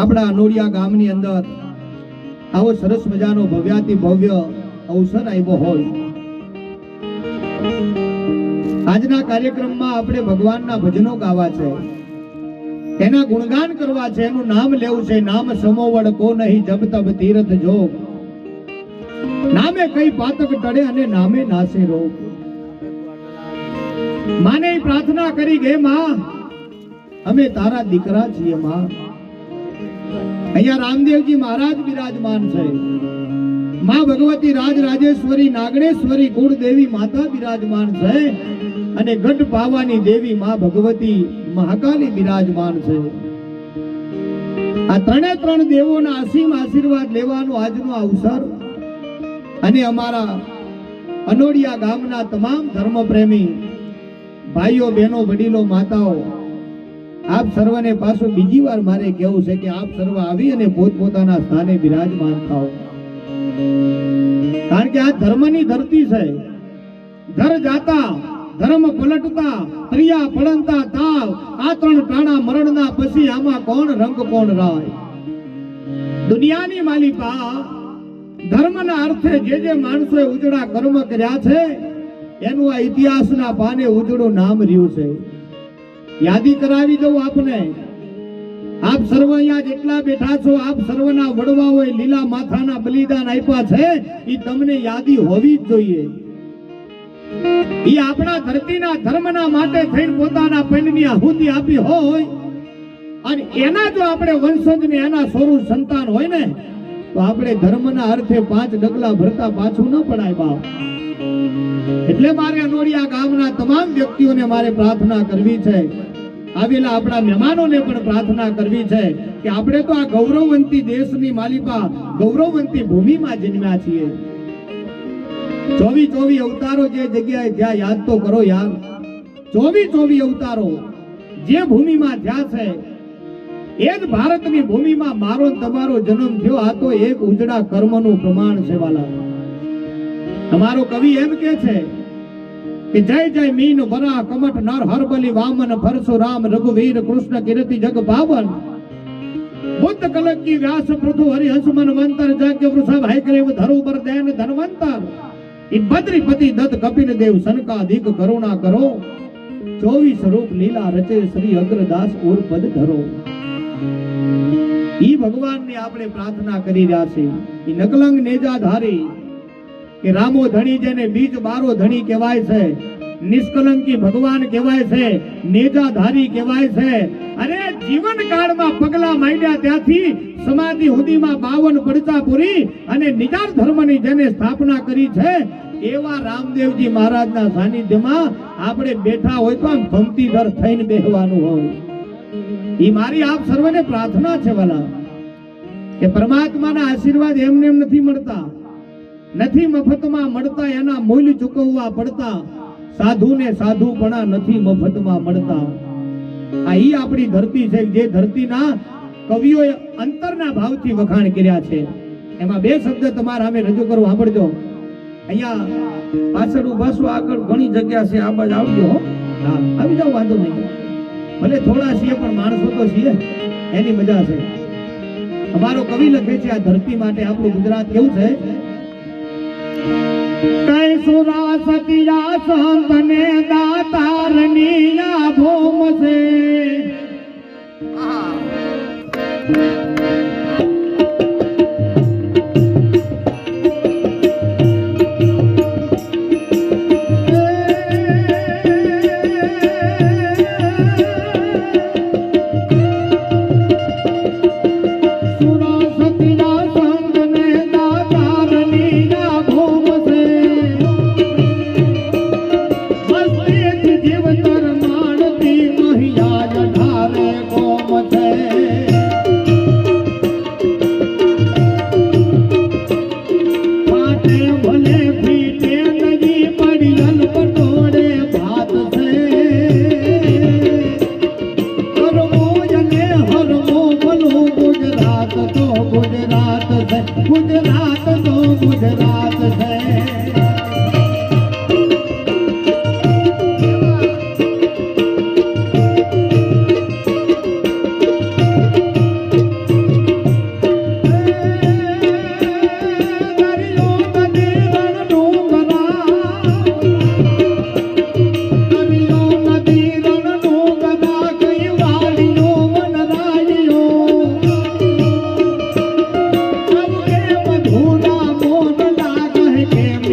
આપણા અનોરિયા ગામની અંદર આવો સરસ મજાનો ભવ્યાતિ ભવ્ય અવસર આવ્યો હોય. આજના કાર્યક્રમમાં આપણે ભગવાનના ભજનો ગાવા છે. એના ગુણગાન કરવા છે, એનું નામ લેવું છે, નામ સમોવડ કો નહીં જબ તબ તીરથ જો નામે કઈ પાતક ટળે અને નામે નાસે રોગ. માને પ્રાર્થના કરી ગે માં, અમે તારા દીકરા છીએ, માં. અહીંયા રામદેવજી મહારાજ બિરાજમાન છે. માં ભગવતી રાજ રાજેશ્વરી નાગણેશ્વરી કુળદેવી માતા બિરાજમાન છે. અને ગઢ પાવાની દેવી માં ભગવતી મહાકાલી બિરાજમાન છે. આ ત્રણે ત્રણ દેવોના અસીમ આશીર્વાદ લેવાનો આજનો અવસર અને અમારા અનોડિયા ગામના તમામ ધર્મપ્રેમી ભાઈઓ, બહેનો, વડીલો, માતાઓ આપ સર્વને પાછું બીજી વાર મારે કહેવું છે કે આપ સર્વ આવી અને પોતપોતાના સ્થાને બિરાજમાન થાઓ. કારણ કે આ ધર્મની ધરતી છે. ધર જાતા, ધર્મ પલટતા ત્રિયા પડંતા તાવ, આ ત્રણ પ્રાણા મરણના પછી આમાં કોણ રંગ, કોણ રાય? દુનિયાની માલિકા ધર્મના અર્થે જે જે માણસોએ ઉજળા કર્મ કર્યા છે, એનું આ ઇતિહાસના પાને ઉજળું નામ રહ્યું છે. યાદી કરાવી દઉં આપને. આપ સર્વ અહીંયા જેટલા બેઠા છો, આપ સર્વના વડવાઓએ લીલા માથાના બલિદાન આપ્યા છે એ તમને યાદી હોવી જ જોઈએ. એ આપણા ધરતીના ધર્મના માટે થઈને પોતાના પંડની આહુતિ આપી હોય, અને એના જો આપણે વંશજ ને એના સ્વરૂપ સંતાન હોય ને, તો આપણે ધર્મના અર્થે પાંચ ડગલા ભરતા પાછું ન પડાય બાપ. એટલે મારે અનોડિયા ગામના તમામ વ્યક્તિઓને મારે પ્રાર્થના કરવી છે. આવેલા આપણા મહેમાનોને પણ પ્રાર્થના કરવી છે કે આપણે તો આ ગૌરવવંતી દેશની માલિકા ગૌરવવંતી ભૂમિમાં જન્મ્યા છીએ. ચોવી ચોવી અવતારો જે જગ્યાએ જ્યાં યાદ તો કરો યાર. ચોવી ચોવી અવતારો જે ભૂમિમાં જ્યાં છે, એ જ ભારતની ભૂમિમાં મારો તમારો જન્મ થયો. આ તો એક ઉજળા કર્મનું પ્રમાણ છે, વાલા. તમારો કવિ એમ કે છે કે જય જય મીન વરા કમટ નર હરબલી વામન પરશુરામ રઘુવીર કૃષ્ણ કીર્તિ જગ પાવન. બુદ્ધ કલકી વ્યાસ પૃથુ હરિ હસમન મંતર, જાગ્ય વૃષભ હૈગ્રીવ ધરુ પર દેન ધનવંતર. ઈ બદ્રીપતિ દત્ત કપિલ દેવ સનકાદિક કરુણા કરો. ચોવીસ રૂપ લીલા રચે શ્રી અગ્રદાસ ઓર પદ ધરો. ઈ ભગવાનની આપણે પ્રાર્થના કરી રહ્યા છે ઈ નકલંગ નેજાધારી કે રામો ધણી જેને બીજ બારો ધણી કહેવાય છે, નિષ્કલંકી ભગવાન કહેવાય છે, નેજાધારી કહેવાય છે. અને જીવન કાળમાં પગલા માંડ્યા ત્યાંથી સમાધિ સુધીમાં બાવન પડતા પૂરી અને નિજાર ધર્મની જેને સ્થાપના કરી છે, એવા રામદેવજી મહારાજના સાનિધ્યમાં આપણે બેઠા હોય તો આમ ભક્તિધર થઈને બેહવાનું હોય. એ મારી આપ સર્વને પ્રાર્થના છે, વાલા, કે પરમાત્માના આશીર્વાદ એમને એમ નથી મળતા. નથી મફતમાં મળતા, એના મૂલ્ય ચૂકવવા પડતા, સાધુને સાધુપણા નથી મફતમાં મળતા. આ ઈ આપણી ધરતી છે, જે ધરતીના કવિઓએ અંતરના ભાવથી વખાણ કર્યા છે. એમાં બે શબ્દ તમારા અમે રજૂ કરવા સાંભળજો. અહીંયા પાછળ ઉભાસો આગળ ઘણી જગ્યા છે, આ બાજુ આવજો હા. આવી જાવ વાંધો નહીં. ભલે થોડા છીએ, પણ માણસો તો છીએ. એની મજા છે. અમારો કવિ લખે છે, આ ધરતી માટે આપણું ગુજરાત કેવું છે? સુરા સતિયા સંતને દાતારની આ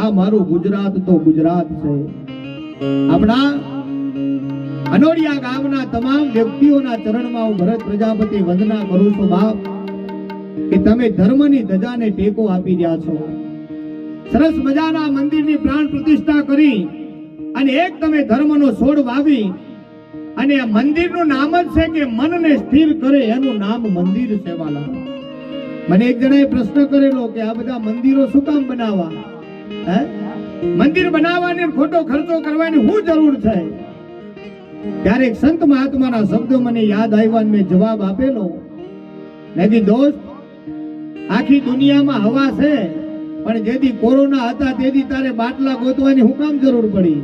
આ મારું ગુજરાત તો ગુજરાત છે. આપણા અનોડિયા ગામના તમામ વ્યક્તિઓના ચરણમાં હું ભરત પ્રજાપતિ વંદના કરું છું, બાપ, કે તમે ધર્મની ધજાને ટેકો આપી રહ્યા છો. સરસ મજાના મંદિરની પ્રાણ પ્રતિષ્ઠા કરી અને એક તમે ધર્મનો છોડ વાવી અને આ મંદિરનું નામ જ છે કે મનને સ્થિર કરે, એનું નામ મંદિર છે મને એક જણાએ પ્રશ્ન કરેલો કે આ બધા મંદિરો શું કામ બનાવવા? મંદિર બનાવવાની ખોટો ખર્ચો કરવાની શું જરૂર છે? ત્યારે સંત મહાત્માના શબ્દો મને યાદ આવ્યા મેં જવાબ આપેલો. મેં દોસ્ત, આખી દુનિયામાં હવા છે, પણ જેથી કોરોના હતા તેથી તારે બાટલા ગોતવાની હું કામ જરૂર પડી.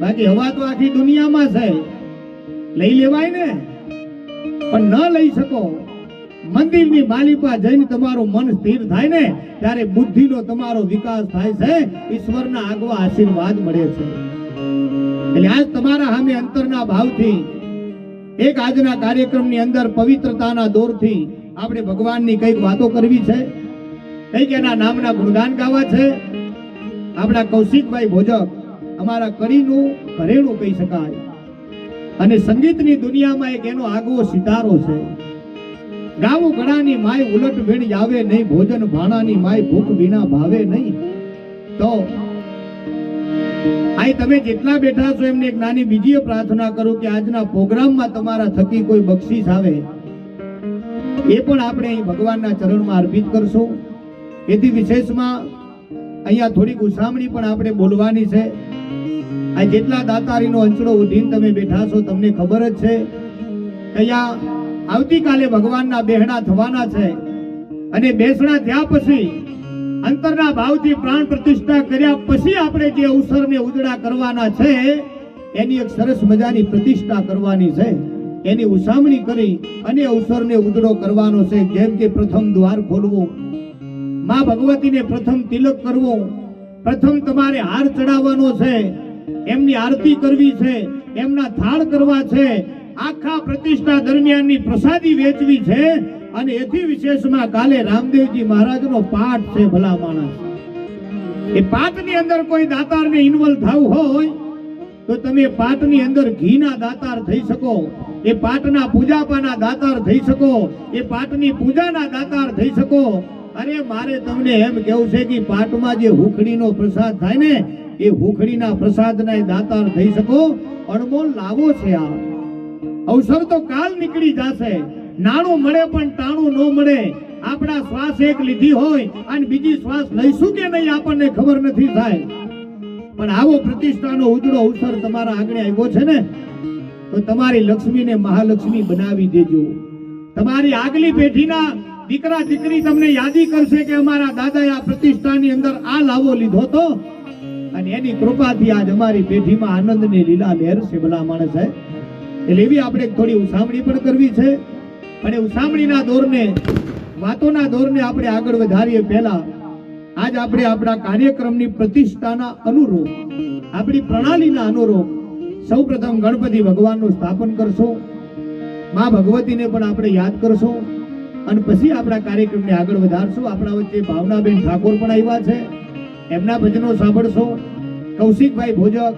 બાકી હવા તો આખી દુનિયામાં છે. લઈ લેવાય ને? પણ ન લઈ શકો. મંદિરની માલિપા જઈને તમારું મન સ્થિર થાય ને, ત્યારે બુદ્ધિનો તમારો વિકાસ થાય છે. ઈશ્વરના આગવા આશીર્વાદ મળે છે. એટલે આજ તમારા સામે અંતરના ભાવથી, એક આજના કાર્યક્રમની અંદર પવિત્રતાના દોરથી આપણે ભગવાનની કંઈક વાતો કરવી છે. કંઈક એના નામના ગુણગાન ગાવા છે. આપણા કૌશિકભાઈ ભોજક અમારા કડીનું ઘરેણું કહી શકાય. અને સંગીતની દુનિયામાં એક એનો આગવો સિતારો છે. ગાવું ઘણાની માય ઉલટ વીણ આવે નહીં, ભોજન ભાણાની માય ભૂખ વિના ભાવે નહીં. તો આય તમે જેટલા બેઠા છો, એમને એક નાની બીજી પ્રાર્થના કરું કે આજના પ્રોગ્રામમાં તમારા થકી કોઈ બક્ષિસ આવે. એ પણ આપણે અહીં ભગવાનના ચરણમાં અર્પિત કરશું. એથી વિશેષમાં અહીંયા થોડીક ઉસામણી પણ આપણે બોલવાની છે. આ જેટલા દાતારીનો અંચળો ઉઠીને તમે બેઠા છો, તમને ખબર જ છે. અહીંયા આવતીકાલે ભગવાનના બેહણા થવાના છે. અને બેસણા થયા પછી અંતરના ભાવથી પ્રાણ પ્રતિષ્ઠા કર્યા પછી આપણે જે અવસરને ઉજળા કરવાના છે, એની એક સરસ મજાની પ્રતિષ્ઠા કરવાની છે. એની ઉસામણી કરી અને અવસરને ઉજળો કરવાનો છે. જેમ કે પ્રથમ દ્વાર ખોલવું, માં ભગવતીને પ્રથમ તિલક કરવો, પ્રથમ તમારે હાર ચડાવવાનો છે, એમની આરતી કરવી છે, એમના થાળ કરવા છે આખા પ્રતિષ્ઠા દરમિયાનની પ્રસાદી વેચવી છે અને એથી વિશેષમાં કાલે રામદેવજી મહારાજનો પાઠ છે ભલા માણસ. એ પાઠની અંદર કોઈ દાતારને ઇન્વોલ્વ થવું હોય, તો તમે પાટની અંદર ઘીના દાતાર થઈ શકો, એ પાટના પૂજાપાના દાતાર થઈ શકો, એ પાટની પૂજાના દાતાર થઈ શકો. અરે મારે તમને એમ કેવું છે કે પાઠમાં જે હુખડીનો પ્રસાદ થાય ને, એ હુખડીના પ્રસાદના દાતાર થઈ શકો. અણમોલ લાવો છે આ. અવસર તો કાલ નીકળી જશે. નાણું મળે પણ ટાણું ન મળે. આપણા શ્વાસ એક લીધી હોય અને બીજી શ્વાસ લઈશું કે નહીં આપણને ખબર નથી થાય પણ આવો પ્રતિષ્ઠાનો ઉજળો અવસર તમારા આગળ આવ્યો છે ને, તો તમારી લક્ષ્મીને મહાલક્ષ્મી બનાવી દેજો. તમારી આગલી પેઢીના દીકરા દીકરી તમને યાદી કરશે કે અમારા દાદાએ આ પ્રતિષ્ઠાની અંદર આ લાવો લીધો તો અને એની કૃપાથી આજ અમારી પેઢીમાં આનંદની લીલા લહેર છે ભલા માણસ. છે એટલે એવી આપણે થોડી ઉસામણી પણ કરવી છે. અને ઉસામણીના દોરને, વાતોના દોરને આપણે આગળ વધારીએ પહેલા. આજ આપણે આપણા કાર્યક્રમની પ્રતિષ્ઠાના અનુરૂપ, આપણી પ્રણાલીના અનુરૂપ સૌપ્રથમ ગણપતિ ભગવાનનું સ્થાપન કરશો. મા ભગવતીને પણ આપણે યાદ કરશો. અને પછી આપણા કાર્યક્રમને આગળ વધારશું. આપણા વચ્ચે ભાવનાબેન ઠાકોર પણ આવ્યા છે. એમના ભજનો સાંભળશો. કૌશિકભાઈ ભોજક,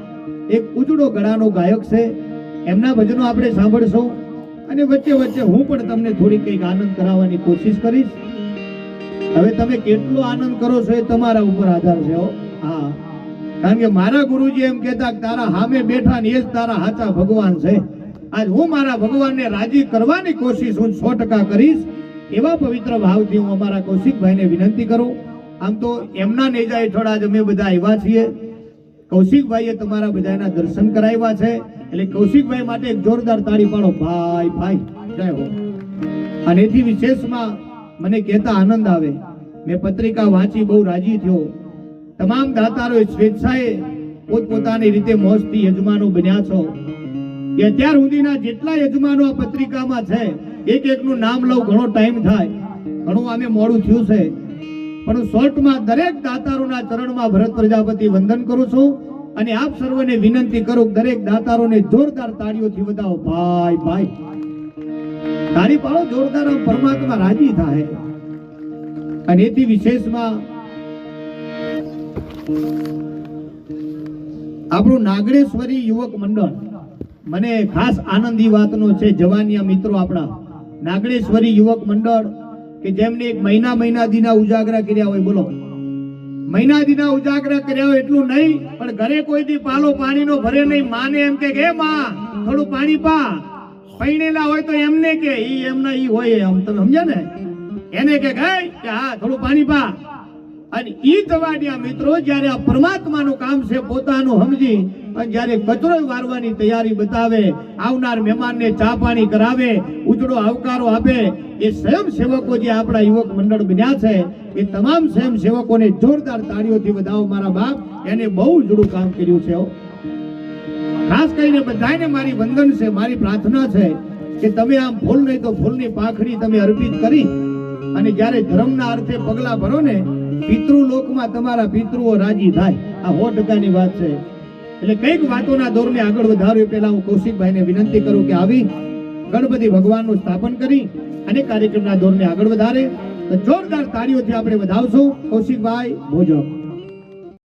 એક ઉજળો ગળાનો ગાયક છે. એમના ભજનો આપણે સાંભળશો. અને વચ્ચે વચ્ચે હું પણ તમને થોડી કંઈક આનંદ કરાવવાની કોશિશ કરીશ. હવે તમે કેટલો આનંદ કરો છો એ તમારા ઉપર આધાર છે હા. કારણ કે મારા ગુરુજી એમ કહેતા તારા સામે બેઠા ને એ જ તારા સાચા ભગવાન છે. આજ હું મારા ભગવાનને રાજી કરવાની કોશિશ હું સો ટકા કરીશ. એવા પવિત્ર ભાવથી હું અમારા કૌશિકભાઈને વિનંતી કરું. આમ તો એમના નેજા હેઠળ આજ અમે બધા આવ્યા છીએ. કૌશિકભાઈએ તમારા બધાના દર્શન કરાવ્યા છે. એટલે કૌશિકભાઈ માટે એક જોરદાર તાળી પાડો ભાઈ ભાઈ, જય હો. અને એથી વિશેષમાં મને કહેતા આનંદ આવે. મેં પત્રિકા વાંચી, બહુ રાજી થયો. તમામ દાતારોએ સ્વેચ્છાએ પોતપોતાની રીતે મોજથી યજમાનો બન્યા છો. કે અત્યાર સુધીના જેટલા યજમાનો આ પત્રિકામાં છે, એક એકનું નામ લઉં, ઘણો ટાઈમ થાય. ઘણું આમે મોડું થયું છે. પણ શોર્ટમાં દરેક દાતારોના ચરણમાં ભરત પ્રજાપતિ વંદન કરું છું. અને આપ સર્વને વિનંતી કરું દરેક દાતારોને જોરદાર તાળીઓથી વધાવો. ભાઈ ભાઈ. તાળી પાડો, જોરદાર પરમાત્મા રાજી થાય અને એથી વિશેષમાં આપણું નાગરેશ્વરી યુવક મંડળ મને ખાસ આનંદ વાતનો છે. જવાનિયા મિત્રો આપણા. નાગરેશ્વરી યુવક મંડળ કે જેમને એક મહિના મહિના દીના ઉજાગરા કર્યા હોય, બોલો. મહિના દીના ઉજાગરા કર્યા હોય એટલું નહીં, પણ ઘરે કોઈથી પાલો પાણીનો ભરે નહીં. માને એમ કે, હે માં, થોડું પાણી પા. પૈણેલા હોય તો એમને કે, ઈ એમના ઈ હોય એમ. તમે સમજ્યા ને? એને કે ગઈ કે હા, થોડું પાણી પા. અને ઈ તવાડિયા મિત્રો, જ્યારે આ પરમાત્માનું કામ છે, પોતાનું સમજી અને જ્યારે કચરો વારવાની તૈયારી બતાવે, આવનાર મહેમાનને ચા પાણી કરાવે, ઉજળો આવકારો આપે, એ સ્વયં સેવકો જે આપણા યુવક મંડળ બન્યા છે, એ તમામ સ્વયં સેવકોને જોરદાર તાળીઓથી વધાવો મારા બાપ, એને બહુ ઉજળું કામ કર્યું છે ખાસ કરીને બધાને મારી વંદન છે, મારી પ્રાર્થના છે કે તમે આમ ફૂલ નહીં તો ફૂલની પાંખડી તમે અર્પિત કરી અને જ્યારે ધર્મના અર્થે પગલા ભરો ને પિતૃ લોકમાં તમારા પિતૃઓ રાજી થાય. આ સો ટકાની વાત છે. એટલે કંઈક વાતોના દોરને આગળ વધારવી પહેલા હું કૌશિકભાઈને વિનંતી કરું કે આવી ગણપતિ ભગવાનનું સ્થાપન કરી અને કાર્યક્રમના દોરને આગળ વધારે. તો જોરદાર તાળીઓથી આપણે વધાવશું. કૌશિકભાઈ ભોજક